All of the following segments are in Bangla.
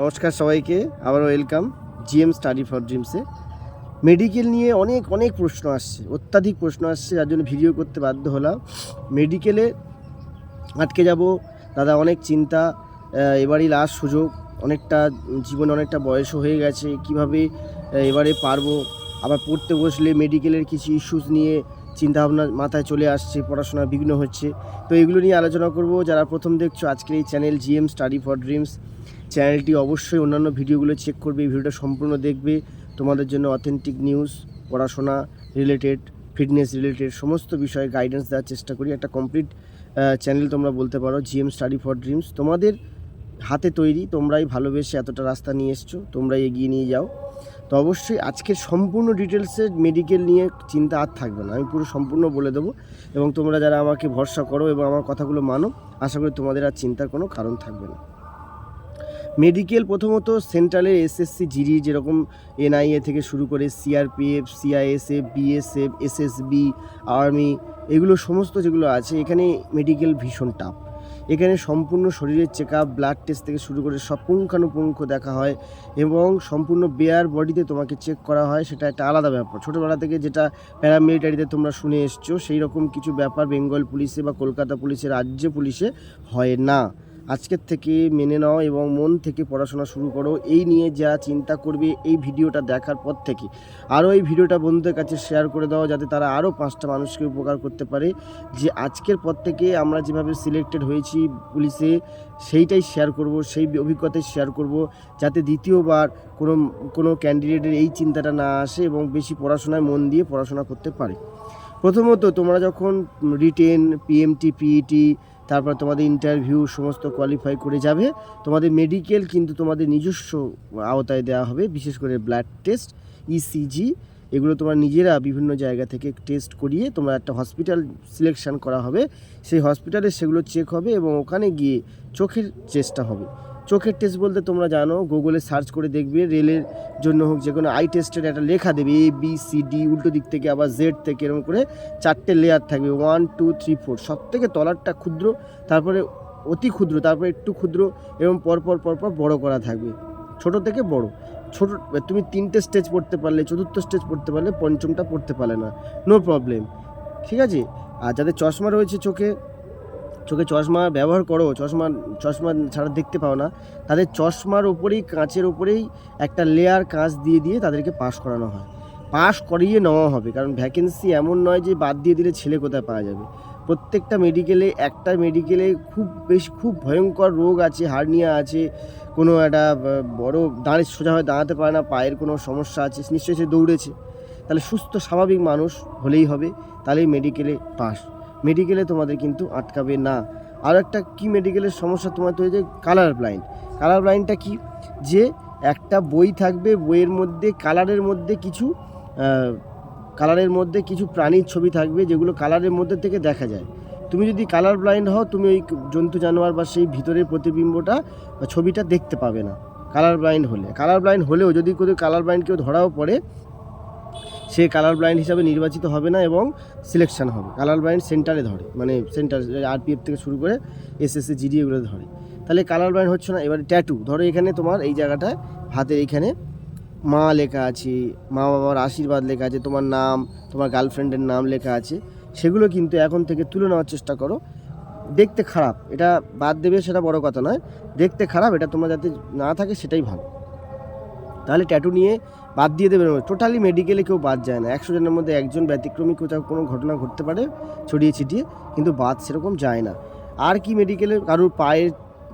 নমস্কার সবাইকে আবার ওয়েলকাম জিএম স্টাডি ফর ড্রিমসে মেডিকেল নিয়ে অনেক অনেক প্রশ্ন আসছে, অত্যাধিক প্রশ্ন আসছে, যার জন্য ভিডিও করতে বাধ্য হলাম। মেডিকেলে আটকে যাব, দাদা অনেক চিন্তা এবারই লাস্ট সুযোগ, অনেকটা জীবনে অনেকটা বয়সও হয়ে গেছে, কীভাবে এবারে পারব? আবার পড়তে বসলে মেডিকেলের কিছু ইস্যুস নিয়ে চিন্তাভাবনা মাথায় চলে আসছে, পড়াশোনা বিঘ্ন হচ্ছে। তো এগুলো নিয়ে আলোচনা করব। যারা প্রথম দেখছ, আজকের এই channel GM study for dreams চ্যানেলটি অবশ্যই অন্যান্য ভিডিওগুলো চেক করবে এই ভিডিওটা সম্পূর্ণ দেখবে। তোমাদের জন্য অথেন্টিক নিউজ পড়াশোনা রিলেটেড ফিটনেস রিলেটেড সমস্ত বিষয়ে গাইডেন্স দেওয়ার চেষ্টা করি। একটা কমপ্লিট চ্যানেল তোমরা বলতে পারো, জিএম স্টাডি ফর ড্রিমস। তোমাদের হাতে তৈরি, তোমরাই ভালোবেসে এতটা রাস্তা নিয়ে এসছো, তোমরাই এগিয়ে নিয়ে যাও। তো অবশ্যই আজকের সম্পূর্ণ ডিটেলসে মেডিকেল নিয়ে চিন্তা আর থাকবে না। আমি পুরো সম্পূর্ণ বলে দেবো এবং তোমরা যারা আমাকে ভরসা করো এবং আমার কথাগুলো মানো, আশা করি তোমাদের আর চিন্তার কোনো কারণ থাকবে না। মেডিকেল প্রথমত সেন্ট্রালের এসএসসি জিডি যেরকম এনআইএ থেকে শুরু করে CRPF CISF BSF SSB army এগুলো সমস্ত যেগুলো আছে, এখানে মেডিকেল ভীষণ টাফ এখানে সম্পূর্ণ শরীরের চেক আপ ব্লাড টেস্ট থেকে শুরু করে সব পুঙ্খানুপুঙ্খ দেখা হয় এবং সম্পূর্ণ বেয়ার বডিতে তোমাকে চেক করা হয়, সেটা একটা আলাদা ব্যাপার। ছোটোবেলা থেকে যেটা প্যারামিলিটারিতে তোমরা শুনে এসছো সেই রকম কিছু ব্যাপার বেঙ্গল পুলিশে বা কলকাতা পুলিশে রাজ্য পুলিশে হয় না। আজকের থেকে মেনে নাও এবং মন থেকে পড়াশোনা শুরু করো। এই নিয়ে যা চিন্তা করবে এই ভিডিওটা দেখার পর থেকে। আরও এই ভিডিওটা বন্ধুদের কাছে শেয়ার করে দাও যাতে তারা আরও পাঁচটা মানুষকে উপকার করতে পারে। যে আজকের পর থেকে আমরা যেভাবে সিলেক্টেড হয়েছি পুলিশে, সেইটাই শেয়ার করব, সেই অভিজ্ঞতাই শেয়ার করব যাতে দ্বিতীয়বার কোনো কোনো ক্যান্ডিডেটের এই চিন্তাটা না আসে এবং বেশি পড়াশোনায় মন দিয়ে পড়াশোনা করতে পারে। প্রথমত তোমরা যখন রিটেন পিএমটি পিইটি তারপর তোমাদের ইন্টারভিউ সমস্ত কোয়ালিফাই করে যাবে। তোমাদের মেডিকেল কিন্তু তোমাদের নিজস্ব আওতায় দেওয়া হবে, বিশেষ করে ব্লাড টেস্ট ইসিজি এগুলো তোমার নিজেরা বিভিন্ন জায়গা থেকে টেস্ট করিয়ে তোমার একটা হসপিটাল সিলেকশান করা হবে। সেই হসপিটালে সেগুলো চেক হবে এবং ওখানে গিয়ে চোখের চেষ্টা হবে। চোখের টেস্ট বলতে তোমরা জানো গুগলে সার্চ করে দেখবে রেলের জন্য হোক যে কোনো আই টেস্টের একটা লেখা দেবে এ বি সি ডি উল্টো দিক থেকে আবার জেড থেকে এরকম করে চারটে লেয়ার থাকবে ওয়ান টু থ্রি ফোর সব থেকে তলারটা ক্ষুদ্র, তারপরে অতি ক্ষুদ্র, তারপরে একটু ক্ষুদ্র এবং পরপর পরপর বড় করা থাকবে, ছোট থেকে বড়, ছোট, তুমি তিনটে স্টেজ পড়তে পারলে, চতুর্থ স্টেজ পড়তে পারলে, পঞ্চমটা পড়তে পারলে না নো প্রবলেম ঠিক আছে? আর যাদের চশমা রয়েছে চোখে চোখে চশমা ব্যবহার করো, চশমা চশমা ছাড়া দেখতে পাও না, তাদের চশমার ওপরেই কাঁচের ওপরেই একটা লেয়ার কাঁচ দিয়ে দিয়ে তাদেরকে পাস করানো হয়। পাস করিয়ে নেওয়া হবে, কারণ ভ্যাকেন্সি এমন নয় যে বাদ দিয়ে দিলে ছেলে কোথায় পাওয়া যাবে। প্রত্যেকটা মেডিকেলে একটা মেডিকেলে খুব বেশ, খুব ভয়ঙ্কর রোগ আছে হার্নিয়া আছে, কোনো একটা বড় দাঁড়িয়ে সোজা হয়ে দাঁড়াতে পারে না, পায়ের কোনো সমস্যা আছে, নিশ্চয়ই সে দৌড়েছে। তাহলে সুস্থ, স্বাভাবিক মানুষ হলেই হবে, তাহলেই মেডিকেলে পাস মেডিকেলে তোমাদের কিন্তু আটকাবে না। আর একটা কি মেডিকেলের সমস্যা তোমার তৈরি কালার ব্লাইন্ড কালার ব্লাইন্ডটা কি? যে একটা বই থাকবে, বইয়ের মধ্যে কালারের মধ্যে কিছু কালারের মধ্যে কিছু প্রাণীর ছবি থাকবে, যেগুলো কালারের মধ্যে থেকে দেখা যায়। তুমি যদি কালার ব্লাইন্ড হও, তুমি ওই জন্তু, জানোয়ার বা সেই ভিতরের প্রতিবিম্বটা বা ছবিটা দেখতে পাবে না। কালার ব্লাইন্ড হলে। কালার ব্লাইন্ড হলেও যদি কোনো কালার ব্লাইন্ড কেউ ধরাও পড়ে সে কালার ব্লাইন্ড হিসাবে নির্বাচিত হবে না এবং সিলেকশন হবে। কালার ব্লাইন্ড সেন্টারে ধরে মানে সেন্টার আরপিএফ থেকে শুরু করে এসএসসি জিডি এগুলো ধরে। তাহলে কালার ব্লাইন্ড হচ্ছে না, এবারে ট্যাটু ধরো এখানে তোমার এই জায়গাটায় হাতের এইখানে মা লেখা আছে, মা বাবার আশীর্বাদ লেখা আছে, তোমার নাম, তোমার গার্লফ্রেন্ডের নাম লেখা আছে, সেগুলো কিন্তু এখন থেকে তুলে নেওয়ার চেষ্টা করো। দেখতে খারাপ, এটা বাদ দেবে সেটা বড় কথা নয়। দেখতে খারাপ, এটা তোমরা যাতে না থাকে সেটাই ভালো। তাহলে ট্যাটু নিয়ে বাদ দিয়ে দেবে টোটালি মেডিকেলে কেউ বাদ যায় না। একশো জনের মধ্যে একজন ব্যতিক্রমী কোথাও কোনো ঘটনা ঘটতে পারে, ছড়িয়ে ছিটিয়ে, কিন্তু বাদ সেরকম যায় না। আর কি মেডিকেলে কারোর পায়ের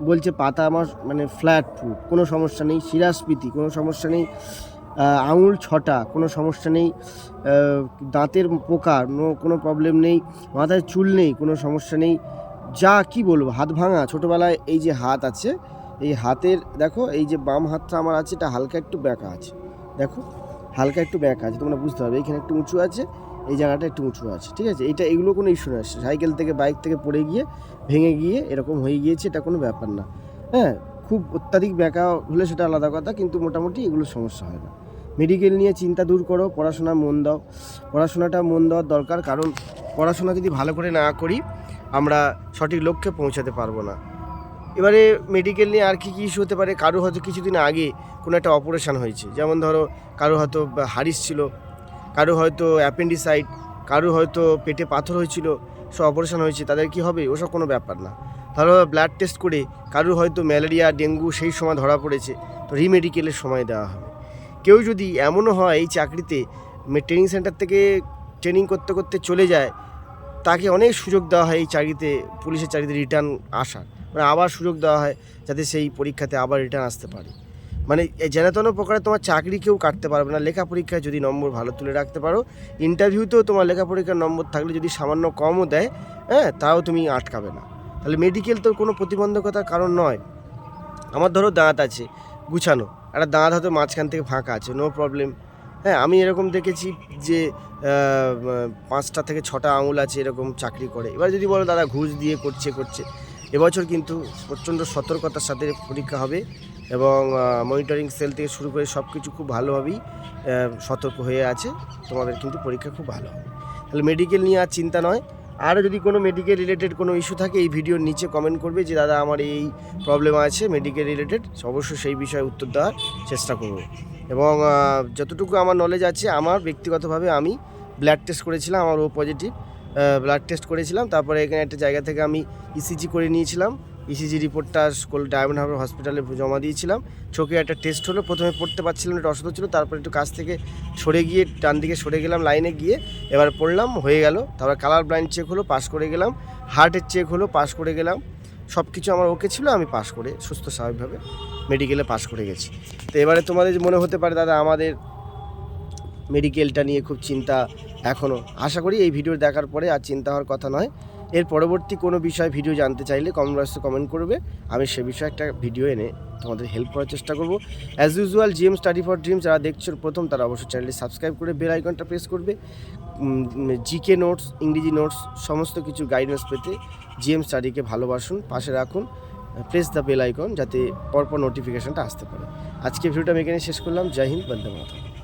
বলছে, পাতা আমার মানে ফ্ল্যাট ফুট কোনো সমস্যা নেই। শিরাস্পিতি কোনো সমস্যা নেই। আঙুল ছটা, কোনো সমস্যা নেই। দাঁতের পোকা কোনো প্রবলেম নেই। মাথায় চুল নেই, কোনো সমস্যা নেই। যা, কি বলব, হাত ভাঙা। ছোটোবেলায় এই যে হাত আছে, এই হাতের, দেখো, এই যে বাম হাতটা আমার আছে, এটা হালকা একটু ব্যাকা আছে। দেখো, হালকা একটু ব্যাকা আছে, তোমরা বুঝতে পারবে এখানে একটু উঁচু আছে, এই জায়গাটা একটু উঁচু আছে, ঠিক আছে? এটা এগুলো কোনো ইস্যু না সাইকেল থেকে বাইক থেকে পড়ে গিয়ে, ভেঙে গিয়ে, এরকম হয়ে গিয়েছে, এটা কোনো ব্যাপার না। হ্যাঁ খুব অত্যাধিক ব্যাকা হলে সেটা আলাদা কথা, কিন্তু মোটামুটি এগুলো সমস্যা হয় না। মেডিকেল নিয়ে চিন্তা দূর করো, পড়াশোনা মন দাও। পড়াশোনাটা মন দেওয়ার দরকার, কারণ পড়াশোনা যদি ভালো করে না করি, আমরা সঠিক লক্ষ্যে পৌঁছাতে পারব না। এবারে মেডিকেল নিয়ে আর কি কী ইস্যু হতে পারে? কারও হয়তো কিছুদিন আগে কোনো একটা অপারেশন হয়েছে। যেমন ধরো, কারও হয়তো হারিস ছিল, কারও হয়তো অ্যাপেন্ডিসাইট কারও হয়তো পেটে পাথর হয়েছিল, সব অপারেশন হয়েছে, তাদের কি হবে? ওসব কোনো ব্যাপার না। ধরো ব্লাড টেস্ট করে কারোর হয়তো ম্যালেরিয়া ডেঙ্গু সেই সময় ধরা পড়েছে, তো রিমেডিকেলের সময় দেওয়া হবে। কেউ যদি এমনও হয় এই চাকরিতে ট্রেনিং সেন্টার থেকে ট্রেনিং করতে করতে চলে যায়, তাকে অনেক সুযোগ দেওয়া হয় এই চাকরিতে, পুলিশের চাকরিতে রিটার্ন আসার। মানে আবার সুযোগ দেওয়া হয় যাতে সেই পরীক্ষাতে আবার রিটার্ন আসতে পারে। মানে এই যেন প্রকারে তোমার চাকরি কেউ কাটতে পারবে না। লেখা পরীক্ষায় যদি নম্বর ভালো তুলে রাখতে পারো ইন্টারভিউতেও তোমার লেখা পরীক্ষার নম্বর থাকলে যদি সামান্য কমও দেয় হ্যাঁ তাও তুমি আটকাবে না। তাহলে মেডিকেল তো কোনো প্রতিবন্ধকতার কারণ নয়। আমার ধরো দাঁত আছে, গুছানো। একটা দাঁত হয়তো মাঝখান থেকে ফাঁকা আছে নো প্রবলেম হ্যাঁ আমি এরকম দেখেছি যে পাঁচটা থেকে ছটা আঙুল আছে এরকম চাকরি করে। এবার যদি বলো, দাদা, ঘুষ দিয়ে করছে করছে। এবছর কিন্তু প্রচণ্ড সতর্কতার সাথে পরীক্ষা হবে এবং মনিটরিং সেল থেকে শুরু করে সব কিছু খুব ভালোভাবেই সতর্ক হয়ে আছে। তোমাদের কিন্তু পরীক্ষা খুব ভালো হবে। তাহলে মেডিকেল নিয়ে আর চিন্তা নয়। আরও যদি কোনো মেডিকেল রিলেটেড কোনো ইস্যু থাকে, এই ভিডিওর নিচে কমেন্ট করবে যে, দাদা, আমার এই প্রবলেম আছে মেডিকেল রিলেটেড অবশ্যই সেই বিষয়ে উত্তর দেওয়ার চেষ্টা করব। এবং যতটুকু আমার নলেজ আছে, আমার ব্যক্তিগতভাবে আমি ব্লাড টেস্ট করেছিলাম, আমার ও পজিটিভ ব্লাড টেস্ট করেছিলাম। তারপরে এখানে একটা জায়গা থেকে আমি ইসিজি করে নিয়েছিলাম। ইসিজি রিপোর্টটা স্কুল ডায়মন্ড হারবার হসপিটালে জমা দিয়েছিলাম। চোখে একটা টেস্ট হলো। প্রথমে পড়তে পারছিলাম একটা অসুস্থ ছিল। তারপরে একটু কাছ থেকে সরে গিয়ে, ডান দিকে সরে গেলাম লাইনে গিয়ে। এবার পড়লাম, হয়ে গেল। তারপর কালার ব্লাইন্ড চেক হলো পাস করে গেলাম। হার্টের চেক হলো পাস করে গেলাম। সব কিছু আমার ওকে ছিল, আমি পাস করে, সুস্থ স্বাভাবিকভাবে মেডিকেলে পাস করে গেছি। তো এবারে তোমাদের মনে হতে পারে, দাদা, আমাদের মেডিকেলটা নিয়ে খুব চিন্তা এখনও আশা করি এই ভিডিও দেখার পরে আর চিন্তা হওয়ার কথা নয়। এর পরবর্তী কোনো বিষয়ে ভিডিও জানতে চাইলে কমেন্ট বক্সে কমেন্ট করবে। আমি সে বিষয়ে একটা ভিডিও এনে তোমাদের হেল্প করার চেষ্টা করব। As usual GM study for dreams যারা দেখছ প্রথম, তারা অবশ্যই চ্যানেলটি সাবস্ক্রাইব করে বেল আইকনটা প্রেস করবে। জিকে নোটস ইংরেজি নোটস সমস্ত কিছু গাইডেন্স পেতে জিএম স্টাডিকে ভালোবাসুন, পাশে রাখুন প্রেস দ্য বেল আইকন যাতে পরপর নোটিফিকেশনটা আসতে পারে। আজকে ভিডিওটা আমি এখানে শেষ করলাম। জয় হিন্দ, বন্দে মাতরম।